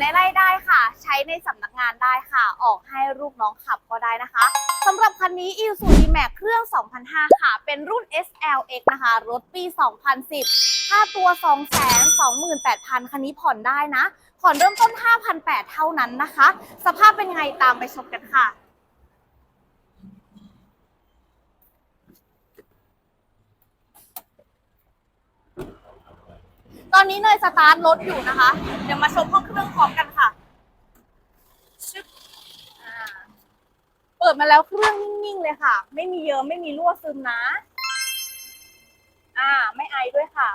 ในไร่ได้ค่ะ ใช้ในสำนักงานได้ค่ะ ออกให้ลูกน้องขับก็ได้นะคะสำหรับคันนี้ Isuzu D-Max เครื่อง 2005 ค่ะ เป็นรุ่น SLX นะคะ รถปี 2010 ค่าตัว 228,000 คันนี้ผ่อนได้นะ ผ่อนเริ่มต้น 5,800 เท่านั้นนะคะ สภาพเป็นไงตามไปชมกันค่ะ ตอนนี้เนยสตาร์ทรถอยู่นะคะ เดี๋ยวมาชมห้องเครื่องพร้อมกันค่ะชึบอ่าเปิดมาแล้วเครื่องนิ่งๆเลยค่ะ ไม่มีเยิ้มไม่มีรั่วซึมนะ อ่า ไม่ไอด้วยค่ะ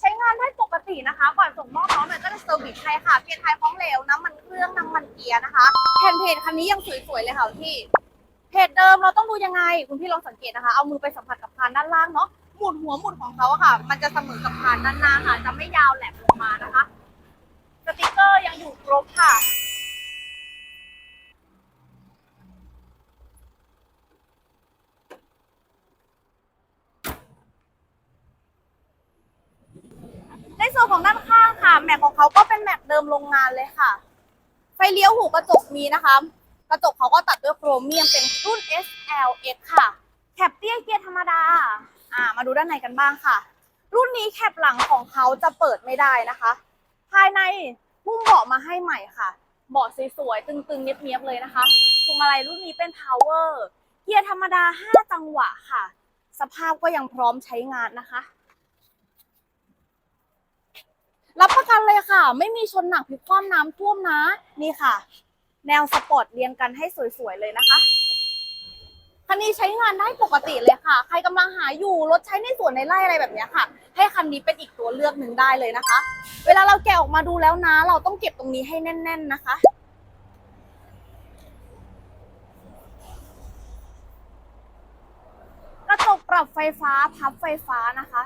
ใช้งานได้ปกตินะคะ ก่อนส่งมอบน้องหน่อยก็จะเซอร์วิสให้ค่ะเกียร์ไทยพร้อมเหลวน้ำมันเครื่องน้ำมันเกียร์นะคะแผ่นเพจคันนี้ยังสวยๆเลยค่ะพี่เพจเดิมเราต้องดูยังไง คุณพี่ลองสังเกตนะคะ เอามือไปสัมผัสกับพานด้านล่างเนาะ หมุนหัวหมุนของเขาอะค่ะ มันจะเสมอกับพานด้านหน้าค่ะ จะไม่ยาวแหลมลงมานะคะ สติกเกอร์ยังอยู่ครบค่ะในส่วนของด้านข้างค่ะ แม็กของเขาก็เป็นแม็กเดิมโรงงานเลยค่ะ ไฟเลี้ยวหูกระจกมีนะคะ กระจกเขาก็ตัดด้วยโครเมียมเป็นรุ่น SLX ค่ะ แคปเตี้ยเกียร์ธรรมดา อ่ามาดูด้านในกันบ้างค่ะ รุ่นนี้แคปหลังของเขาจะเปิดไม่ได้นะคะ ภายในหุ้มเบาะมาให้ใหม่ค่ะเบาะสวยๆตึงๆเนียบๆเลยนะคะพวงมาลัยรุ่นนี้เป็น power เกียร์ธรรมดา 5 จังหวะค่ะ สภาพก็ยังพร้อมใช้งานนะคะ รับประกันเลยค่ะ ไม่มีชนหนักพลิกคว่ำน้ำท่วมนะ นี่ค่ะ แนวสปอร์ตเรียงกันให้สวยๆเลยนะคะ คันนี้ใช้งานได้ปกติเลยค่ะ ใครกำลังหาอยู่รถใช้ในสวนในไร่อะไรแบบนี้ค่ะ ให้คันนี้เป็นอีกตัวเลือกหนึ่งได้เลยนะคะ เวลาเราแกะออกมาดูแล้วนะ เราต้องเก็บตรงนี้ให้แน่น ๆนะคะกระจกปรับไฟฟ้าพับไฟฟ้านะคะ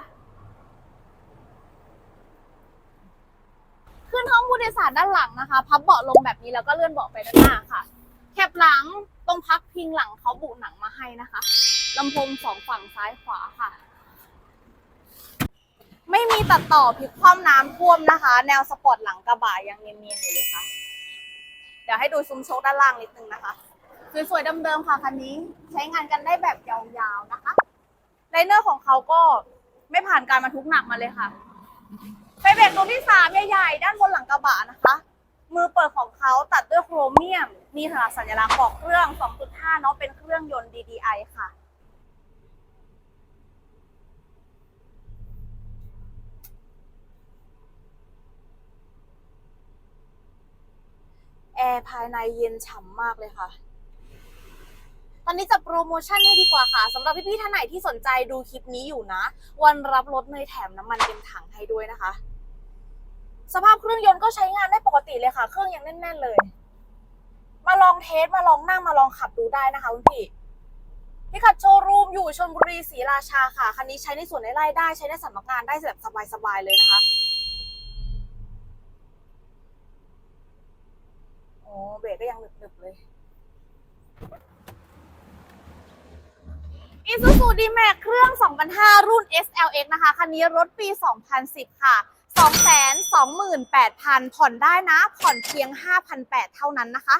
ขึ้นห้องผู้โดยสารด้านหลังนะคะ พับเบาะลงแบบนี้แล้วก็เลื่อนเบาะไปด้านหน้าค่ะ แคบหลัง ตรงพักพิงหลังเขาบุหนังมาให้นะคะลำโพงสองฝั่งซ้ายขวาค่ะ ไม่มีตัดต่อพลิกคว่ำน้ำท่วมนะคะ แนวสปอร์ตหลังกระบะยังเนียนๆอยู่เลยค่ะ เดี๋ยวให้ดูซุ้มโชคด้านล่างนิดนึงนะคะสวยๆเดิมๆค่ะคันนี้ใช้งานกันได้แบบยาวๆนะคะไลเนอร์ของเขาก็ไม่ผ่านการบรรทุกหนักมาเลยค่ะไฟเบรกตัวที่สามใหญ่ๆด้านบนหลังกระบะนะคะ มือเปิดของเขาตัดด้วยโครเมียมนี่ค่ะสัญลักษณ์บอกเครื่อง 2.5 เนาะเป็นเครื่องยนต์ DDI ค่ะ แอร์ภายในเย็นฉ่ำมากเลยค่ะ ตอนนี้จัดโปรโมชั่นให้ดีกว่าค่ะสำหรับพี่ๆท่านไหนที่สนใจดูคลิปนี้อยู่นะ วันรับรถเนยแถมน้ำมันเต็มถังให้ด้วยนะคะ สภาพเครื่องยนต์ก็ใช้งานได้ปกติเลยค่ะ เครื่องยังแน่น ๆ เลย มาลองเทสมาลองนั่งมาลองขับดูได้นะคะคุณพี่พิกัดโชว์รูมอยู่ชลบุรีศรีราชาค่ะ คันนี้ใช้ในส่วนในไร่ได้ใช้ในสำนักงานได้แบบสบายๆเลยนะคะโอ้เบรกก็ยังหนึบๆเลย Isuzu D-Max เครื่อง 2005 รุ่น SLX นะคะ คันนี้รถปี 2010 ค่ะ 228,000ผ่อนได้นะ ผ่อนเพียง 5,800 เท่านั้นนะคะ